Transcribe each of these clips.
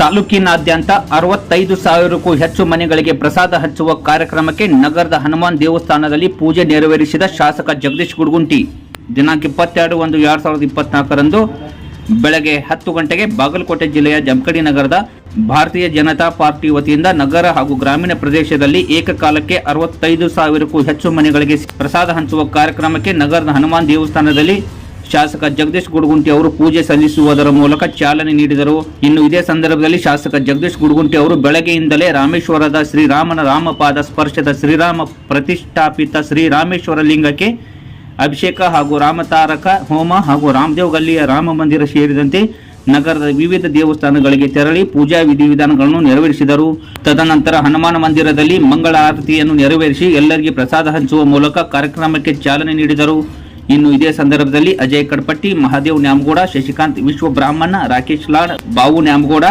ತಾಲೂಕಿನಾದ್ಯಂತ ಅರವತ್ತೈದು ಸಾವಿರಕ್ಕೂ ಹೆಚ್ಚು ಮನೆಗಳಿಗೆ ಪ್ರಸಾದ ಹಂಚುವ ಕಾರ್ಯಕ್ರಮಕ್ಕೆ ನಗರದ ಹನುಮಾನ್ ದೇವಸ್ಥಾನದಲ್ಲಿ ಪೂಜೆ ನೆರವೇರಿಸಿದ ಶಾಸಕ ಜಗದೀಶ್ ಗುಡ್ಗುಂಟಿ. ದಿನಾಂಕ ಇಪ್ಪತ್ತೆರಡು ಒಂದು ಎರಡು ಸಾವಿರದ ಇಪ್ಪತ್ನಾಲ್ಕರಂದು ಬೆಳಗ್ಗೆ ಹತ್ತು ಗಂಟೆಗೆ ಬಾಗಲಕೋಟೆ ಜಿಲ್ಲೆಯ ಜಮಕಡಿ ನಗರದ ಭಾರತೀಯ ಜನತಾ ಪಾರ್ಟಿ ವತಿಯಿಂದ ನಗರ ಹಾಗೂ ಗ್ರಾಮೀಣ ಪ್ರದೇಶದಲ್ಲಿ ಏಕಕಾಲಕ್ಕೆ ಅರವತ್ತೈದು ಸಾವಿರಕ್ಕೂ ಹೆಚ್ಚು ಮನೆಗಳಿಗೆ ಪ್ರಸಾದ ಹಂಚುವ ಕಾರ್ಯಕ್ರಮಕ್ಕೆ ನಗರದ ಹನುಮಾನ್ ದೇವಸ್ಥಾನದಲ್ಲಿ ಶಾಸಕ ಜಗದೀಶ್ ಗುಡಗುಂಟಿ ಅವರು ಪೂಜೆ ಸಲ್ಲಿಸುವುದರ ಮೂಲಕ ಚಾಲನೆ ನೀಡಿದರು. ಇನ್ನು ಇದೇ ಸಂದರ್ಭದಲ್ಲಿ ಶಾಸಕ ಜಗದೀಶ್ ಗುಡಗುಂಟಿ ಅವರು ಬೆಳಗ್ಗೆಯಿಂದಲೇ ರಾಮೇಶ್ವರದ ಶ್ರೀರಾಮನ ರಾಮಪಾದ ಸ್ಪರ್ಶದ ಶ್ರೀರಾಮ ಪ್ರತಿಷ್ಠಾಪಿತ ಶ್ರೀರಾಮೇಶ್ವರ ಲಿಂಗಕ್ಕೆ ಅಭಿಷೇಕ ಹಾಗೂ ರಾಮತಾರಕ ಹೋಮ ಹಾಗೂ ರಾಮದೇವ್ ಗಲ್ಲಿಯ ರಾಮ ಮಂದಿರ ಸೇರಿದಂತೆ ನಗರದ ವಿವಿಧ ದೇವಸ್ಥಾನಗಳಿಗೆ ತೆರಳಿ ಪೂಜಾ ವಿಧಿವಿಧಾನಗಳನ್ನು ನೆರವೇರಿಸಿದರು. ತದನಂತರ ಹನುಮಾನ ಮಂದಿರದಲ್ಲಿ ಮಂಗಳ ಆರತಿಯನ್ನು ನೆರವೇರಿಸಿ ಎಲ್ಲರಿಗೆ ಪ್ರಸಾದ ಹಂಚುವ ಮೂಲಕ ಕಾರ್ಯಕ್ರಮಕ್ಕೆ ಚಾಲನೆ ನೀಡಿದರು. ಇನ್ನು ಇದೇ ಸಂದರ್ಭದಲ್ಲಿ ಅಜಯ್ ಕಡ್ಪಟ್ಟಿ, ಮಹಾದೇವ್ ನ್ಯಾಮಗೌಡ, ಶಶಿಕಾಂತ್ ವಿಶ್ವ ಬ್ರಾಹ್ಮಣ ರಾಕೇಶ್ ಲಾಡ್, ಬಾವು ನ್ಯಾಮಗೌಡ,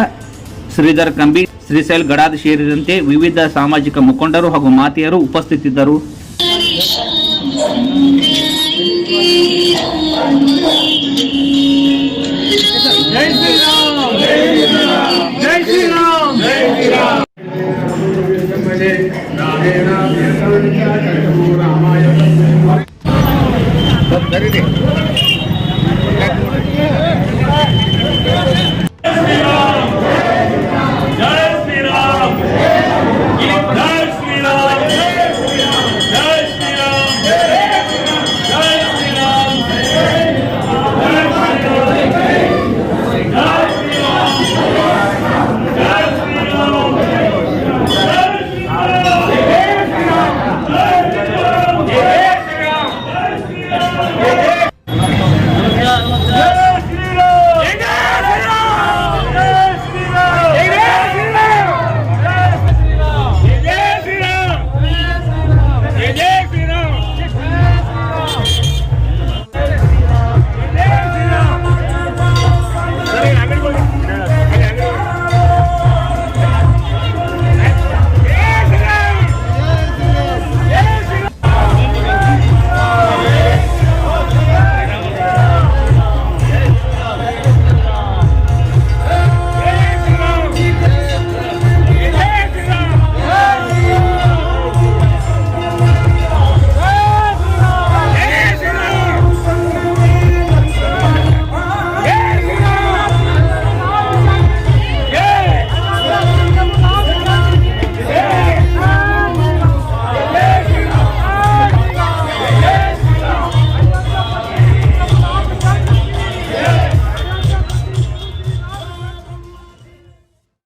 ಶ್ರೀಧರ್ ಕಂಬಿ, ಶ್ರೀಶೈಲ್ ಗಡಾದ್ ಸೇರಿದಂತೆ ವಿವಿಧ ಸಾಮಾಜಿಕ ಮುಖಂಡರು ಹಾಗೂ ಮಾತೆಯರು ಉಪಸ್ಥಿತಿದ್ದರು. ರಾಮಾಯಣ சரி